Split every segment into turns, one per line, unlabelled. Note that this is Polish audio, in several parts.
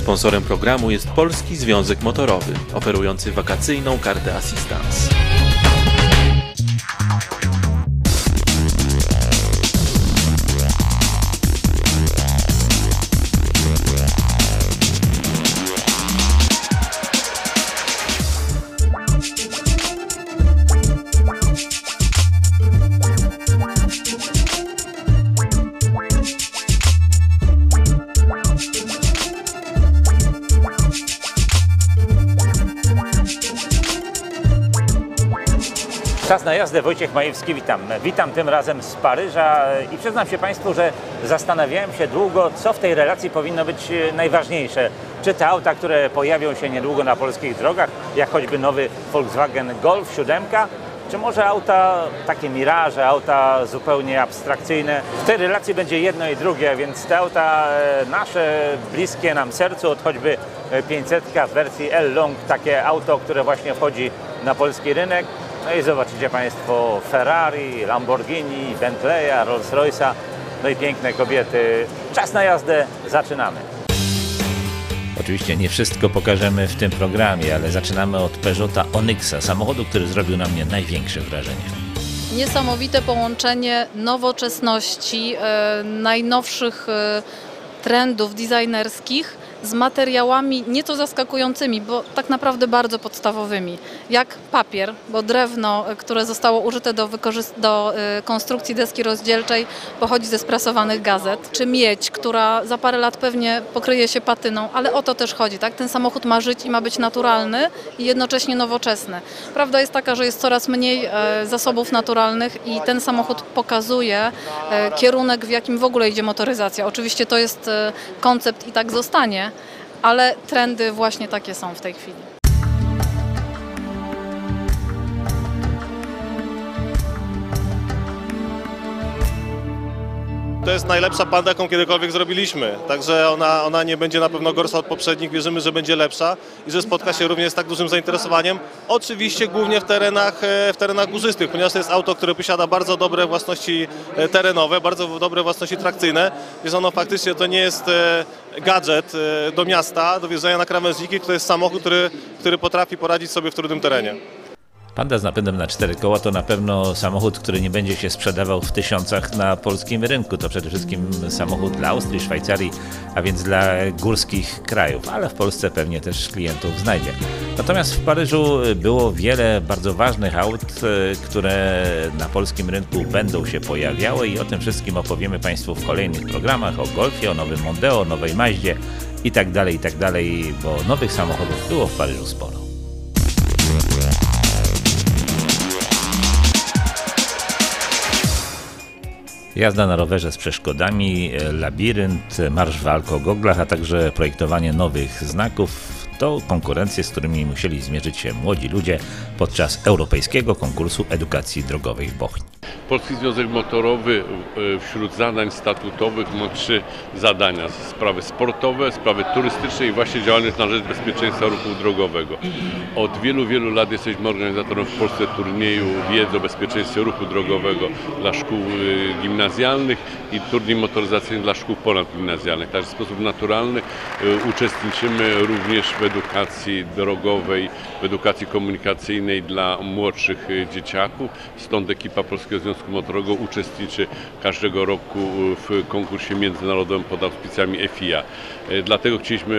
Sponsorem programu jest Polski Związek Motorowy, oferujący wakacyjną kartę Assistance.
Czas na jazdę, Wojciech Majewski, witam. Witam tym razem z Paryża i przyznam się Państwu, że zastanawiałem się długo, co w tej relacji powinno być e, najważniejsze. Czy te auta, które pojawią się niedługo na polskich drogach, jak choćby nowy Volkswagen Golf 7, czy może auta takie Mirage, auta zupełnie abstrakcyjne. W tej relacji będzie jedno i drugie, więc te auta e, nasze, bliskie nam sercu, od choćby 500 w wersji L-Long, takie auto, które właśnie wchodzi na polski rynek. No i zobaczycie Państwo Ferrari, Lamborghini, Bentleya, Rolls-Royce'a, no i piękne kobiety. Czas na jazdę, zaczynamy.
Oczywiście nie wszystko pokażemy w tym programie, ale zaczynamy od Peugeota Onyxa, samochodu, który zrobił na mnie największe wrażenie.
Niesamowite połączenie nowoczesności, e, najnowszych e, trendów designerskich z materiałami nieco zaskakującymi, bo tak naprawdę bardzo podstawowymi, jak papier, bo drewno, e, które zostało użyte do, do e, konstrukcji deski rozdzielczej pochodzi ze sprasowanych gazet, czy miedź, która za parę lat pewnie pokryje się patyną, ale o to też chodzi, tak? Ten samochód ma żyć i ma być naturalny i jednocześnie nowoczesny. Prawda jest taka, że jest coraz mniej e, zasobów naturalnych i ten samochód pokazuje kierunek, w jakim w ogóle idzie motoryzacja. Oczywiście to jest koncept i tak zostanie, ale trendy właśnie takie są w tej chwili.
To jest najlepsza panda, jaką kiedykolwiek zrobiliśmy. Także ona, ona nie będzie na pewno gorsza od poprzednich. Wierzymy, że będzie lepsza i że spotka się również z tak dużym zainteresowaniem. Oczywiście głównie w terenach, e, w terenach górzystych, ponieważ to jest auto, które posiada bardzo dobre własności e, terenowe, bardzo dobre własności trakcyjne. Więc ono faktycznie to nie jest e, gadżet do miasta, do wjeżdżania na krawężniki, to jest samochód, który, który potrafi poradzić sobie w trudnym terenie.
Panda z napędem na cztery koła to na pewno samochód, który nie będzie się sprzedawał w tysiącach na polskim rynku. To przede wszystkim samochód dla Austrii, Szwajcarii, a więc dla górskich krajów, ale w Polsce pewnie też klientów znajdzie. Natomiast w Paryżu było wiele bardzo ważnych aut, e, które na polskim rynku będą się pojawiały i o tym wszystkim opowiemy Państwu w kolejnych programach o Golfie, o nowym Mondeo, o nowej Maździe i tak dalej, i tak bo nowych samochodów było w Paryżu sporo. Jazda na rowerze z przeszkodami, e, labirynt, marsz w alkogoglach, a także projektowanie nowych znaków to konkurencje, z którymi musieli zmierzyć się młodzi ludzie podczas Europejskiego Konkursu Edukacji Drogowej w Bochni.
Polski Związek Motorowy e, wśród zadań statutowych ma trzy zadania. Sprawy sportowe, sprawy turystyczne i właśnie działalność na rzecz bezpieczeństwa ruchu drogowego. Od wielu, wielu lat jesteśmy organizatorem w Polsce turnieju wiedzy o bezpieczeństwie ruchu drogowego dla szkół e, gimnazjalnych i turniej motoryzacyjny dla szkół ponadgimnazjalnych. Także w sposób naturalny e, uczestniczymy również w edukacji drogowej, w edukacji komunikacyjnej dla młodszych dzieciaków. Stąd ekipa Polskiego Związku Motorowego uczestniczy każdego roku w konkursie międzynarodowym pod auspicjami FIA. E, dlatego chcieliśmy,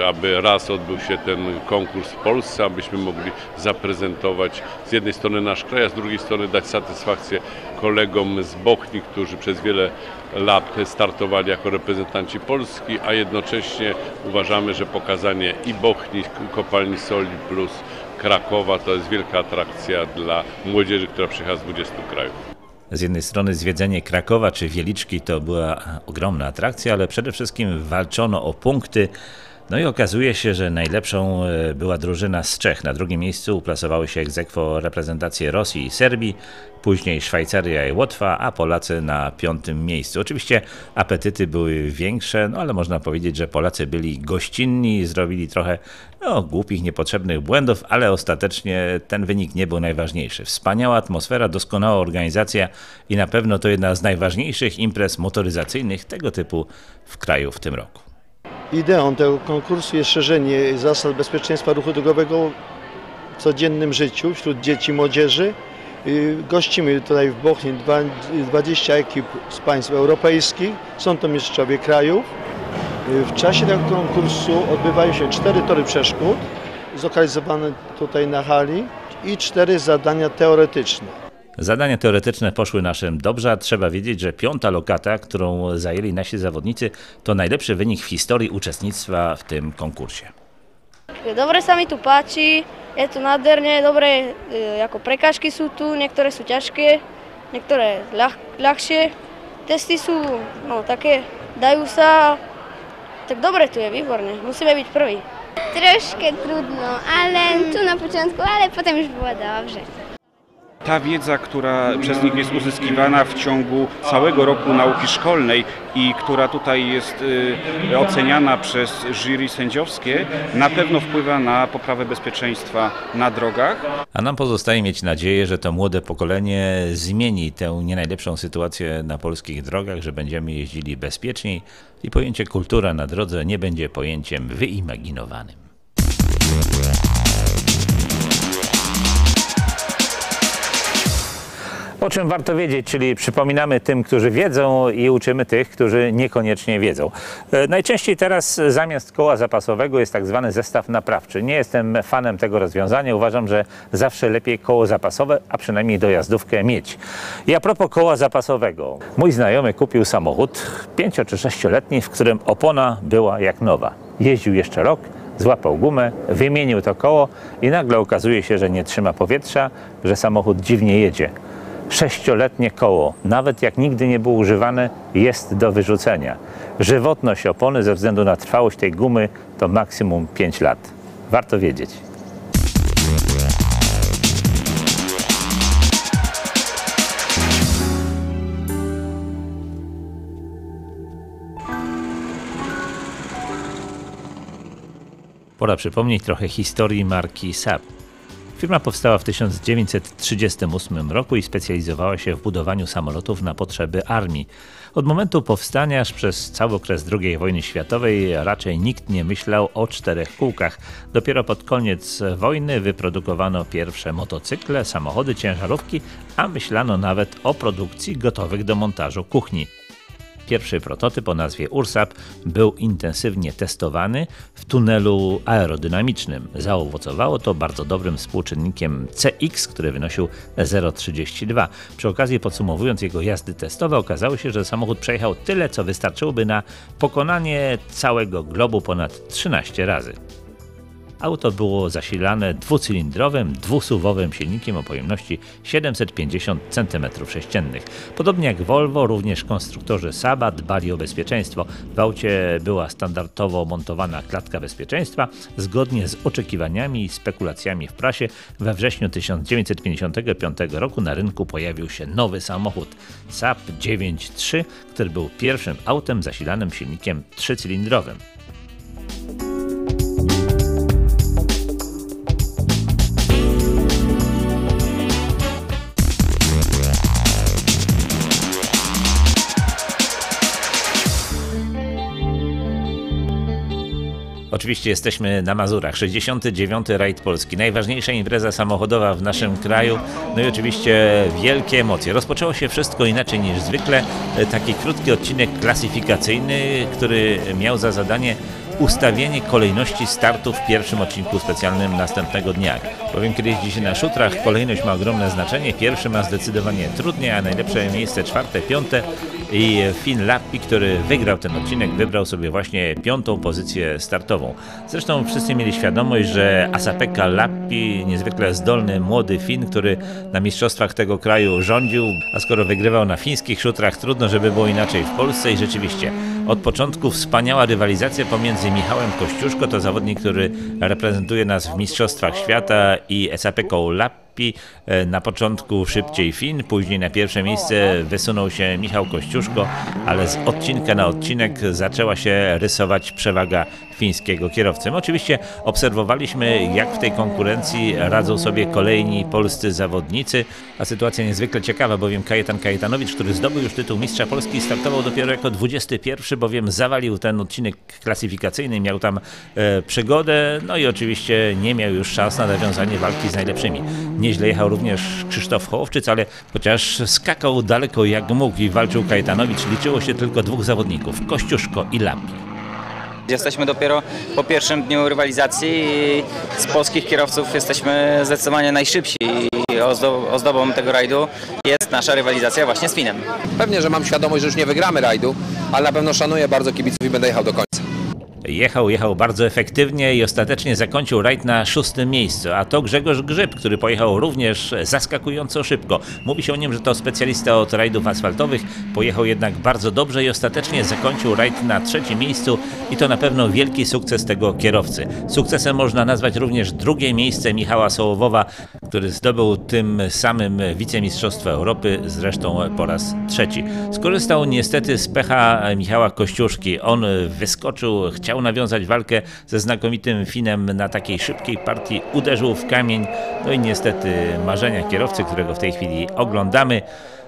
e, aby raz odbył się ten konkurs w Polsce, abyśmy mogli zaprezentować z jednej strony nasz kraj, a z drugiej strony dać satysfakcję kolegom z Bochni, którzy przez wiele lat startowali jako reprezentanci Polski, a jednocześnie uważamy, że pokazanie i Bochni, kopalni soli plus Krakowa to jest wielka atrakcja dla młodzieży, która przyjechała z 20 krajów.
Z jednej strony zwiedzenie Krakowa czy Wieliczki to była ogromna atrakcja, ale przede wszystkim walczono o punkty. No i okazuje się, że najlepszą e, była drużyna z Czech. Na drugim miejscu uplasowały się egzekwo reprezentacje Rosji i Serbii, później Szwajcaria i Łotwa, a Polacy na piątym miejscu. Oczywiście apetyty były większe, no ale można powiedzieć, że Polacy byli gościnni, zrobili trochę no, głupich, niepotrzebnych błędów, ale ostatecznie ten wynik nie był najważniejszy. Wspaniała atmosfera, doskonała organizacja i na pewno to jedna z najważniejszych imprez motoryzacyjnych tego typu w kraju w tym roku.
Ideą tego konkursu jest szerzenie zasad bezpieczeństwa ruchu drogowego w codziennym życiu wśród dzieci i młodzieży. Gościmy tutaj w Bochni dwa- 20 ekip z państw europejskich, są to mistrzowie krajów. W czasie tego konkursu odbywają się cztery tory przeszkód, zlokalizowane tutaj na hali i cztery zadania teoretyczne.
Zadania teoretyczne poszły naszym dobrze, a trzeba wiedzieć, że piąta lokata, którą zajęli nasi zawodnicy, to najlepszy wynik w historii uczestnictva v tym konkursie.
Dobre sa mi tu páči, je to nádherné, dobre, e, ako prekážky sú tu, niektoré sú ťažké, niektoré ľah, ľahšie. Testy sú no, také, dajú sa, tak dobre tu je, výborne, musíme byť prví.
Troszkę trudno, ale tu na początku, ale potem już było dobrze.
Ta wiedza, która przez nich jest uzyskiwana w ciągu całego roku nauki szkolnej i która tutaj jest y, oceniana przez jury sędziowskie, na pewno wpływa na poprawę bezpieczeństwa na drogach.
A nam pozostaje mieć nadzieję, że to młode pokolenie zmieni tę nie najlepszą sytuację na polskich drogach, że będziemy jeździli bezpieczniej i pojęcie kultura na drodze nie będzie pojęciem wyimaginowanym.
O czym warto wiedzieć, czyli przypominamy tym, którzy wiedzą i uczymy tych, którzy niekoniecznie wiedzą. E, Najczęściej teraz zamiast koła zapasowego jest tak zwany zestaw naprawczy. Nie jestem fanem tego rozwiązania. Uważam, że zawsze lepiej koło zapasowe, a przynajmniej dojazdówkę mieć. I a propos koła zapasowego. Mój znajomy kupił samochód 5 czy 6-letni, w którym opona była jak nowa. Jeździł jeszcze rok, złapał gumę, wymienił to koło i nagle okazuje się, że nie trzyma powietrza, że samochód dziwnie jedzie. Sześcioletnie koło, nawet jak nigdy nie było używane, jest do wyrzucenia. Żywotność opony ze względu na trwałość tej gumy to maksimum 5 lat. Warto wiedzieć.
Pora przypomnieć trochę historii marki Saab. Firma powstała w 1938 roku i specjalizowała się w budowaniu samolotów na potrzeby armii. Od momentu powstania aż przez cały okres II wojny światowej raczej nikt nie myślał o czterech kółkach. Dopiero pod koniec wojny wyprodukowano pierwsze motocykle, samochody, ciężarówki, a myślano nawet o produkcji gotowych do montażu kuchni. Pierwszy prototyp o nazwie Ursap był intensywnie testowany w tunelu aerodynamicznym. Zaowocowało to bardzo dobrym współczynnikiem CX, który wynosił 0,32. Przy okazji podsumowując jego jazdy testowe okazało się, że samochód przejechał tyle, co wystarczyłoby na pokonanie całego globu ponad 13 razy. Auto było zasilane dwucylindrowym, dwusuwowym silnikiem o pojemności 750 cm3. Podobnie jak Volvo, również konstruktorzy Saba dbali o bezpieczeństwo. W aucie była standardowo montowana klatka bezpieczeństwa. Zgodnie z oczekiwaniami i spekulacjami w prasie, we wrześniu 1955 roku na rynku pojawił się nowy samochód Saab 9.3, który był pierwszym autem zasilanym silnikiem trzycylindrowym. Oczywiście jesteśmy na Mazurach. 69. rajd Polski. Najważniejsza impreza samochodowa w naszym kraju. No i oczywiście wielkie emocje. Rozpoczęło się wszystko inaczej niż zwykle. Taki krótki odcinek klasyfikacyjny, który miał za zadanie ustawienie kolejności startów w pierwszym odcinku specjalnym następnego dnia. Bowiem kiedy jeździ na szutrach, kolejność ma ogromne znaczenie. Pierwszy ma zdecydowanie trudniej, a najlepsze miejsce czwarte, piąte. I Finn Lappi, który wygrał ten odcinek, wybrał sobie właśnie piątą pozycję startową. Zresztą wszyscy mieli świadomość, że Asapeka Lappi, niezwykle zdolny młody Fin, który na mistrzostwach tego kraju rządził, a skoro wygrywał na fińskich szutrach, trudno, żeby było inaczej w Polsce i rzeczywiście od początku wspaniała rywalizacja pomiędzy Michałem Kościuszko, to zawodnik, który reprezentuje nas w Mistrzostwach Świata i Esapeką Lappi, E, Na początku szybciej Fin, później na pierwsze miejsce wysunął się Michał Kościuszko, ale z odcinka na odcinek zaczęła się rysować przewaga fińskiego kierowcy. My oczywiście obserwowaliśmy, jak w tej konkurencji radzą sobie kolejni polscy zawodnicy, a sytuacja niezwykle ciekawa, bowiem Kajetan Kajetanowicz, który zdobył już tytuł mistrza Polski, startował dopiero jako 21, bowiem zawalił ten odcinek klasyfikacyjny, miał tam e, przygodę, no i oczywiście nie miał już szans na nawiązanie walki z najlepszymi. Nieźle jechał również Krzysztof Hołowczyc, ale chociaż skakał daleko jak mógł i walczył Kajetanowicz, liczyło się tylko dwóch zawodników, Kościuszko i Lapi.
Jesteśmy dopiero po pierwszym dniu rywalizacji i z polskich kierowców jesteśmy zdecydowanie najszybsi i ozdobą tego rajdu jest nasza rywalizacja właśnie z Finem.
Pewnie, że mam świadomość, że już nie wygramy rajdu, ale na pewno szanuję bardzo kibiców i będę jechał do końca.
Jechał, jechał bardzo efektywnie i ostatecznie zakończył rajd na szóstym miejscu, a to Grzegorz Grzyb, który pojechał również zaskakująco szybko. Mówi się o nim, że to specjalista od rajdów asfaltowych, pojechał jednak bardzo dobrze i ostatecznie zakończył rajd na trzecim miejscu i to na pewno wielki sukces tego kierowcy. Sukcesem można nazwać również drugie miejsce Michała Sołowowa, który zdobył tym samym wicemistrzostwo Europy, zresztą po raz trzeci. Skorzystał niestety z pecha Michała Kościuszki. On wyskoczył, chciał nawiązać walkę ze znakomitym Finem na takiej szybkiej partii, uderzył w kamień, no i niestety marzenia kierowcy, którego w tej chwili oglądamy,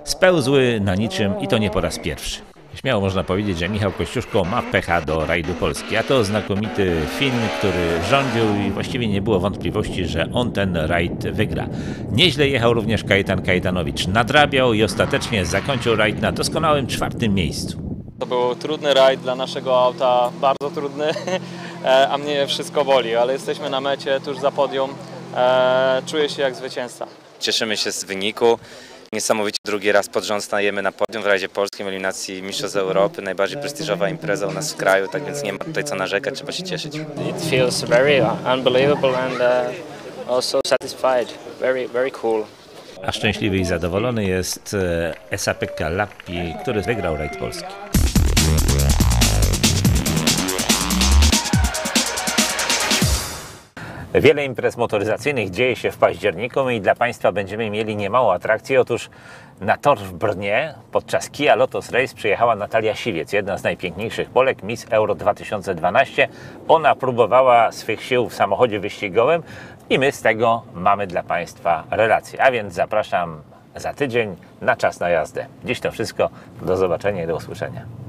spełzły na niczym i to nie po raz pierwszy. Śmiało można powiedzieć, że Michał Kościuszko ma pecha do rajdu Polski, a to znakomity Fin, który rządził i właściwie nie było wątpliwości, że on ten rajd wygra. Nieźle jechał również Kajetan Kajetanowicz, nadrabiał i ostatecznie zakończył rajd na doskonałym czwartym miejscu.
To był trudny rajd dla naszego auta, bardzo trudny, e, a mnie wszystko boli, ale jesteśmy na mecie, tuż za podium. E, Czuję się jak zwycięzca.
Cieszymy się z wyniku. Niesamowicie drugi raz pod rząd stajemy na podium w rajdzie polskim eliminacji Mistrzostw Europy, najbardziej prestiżowa impreza u nas w kraju, tak więc nie ma tutaj co narzekać, trzeba się cieszyć.
It feels very unbelievable and uh, also satisfied. Very, very cool.
A szczęśliwy i zadowolony jest e, SAPK Lappi, który wygrał rajd Polski. Wiele imprez motoryzacyjnych dzieje się w październiku i dla Państwa będziemy mieli niemało atrakcji. Otóż na tor w Brnie podczas Kia Lotus Race przyjechała Natalia Siwiec, jedna z najpiękniejszych Polek, Miss Euro 2012. Ona próbowała swych sił w samochodzie wyścigowym i my z tego mamy dla Państwa relację. A więc zapraszam za tydzień na czas na jazdę. Dziś to wszystko. Do zobaczenia i do usłyszenia.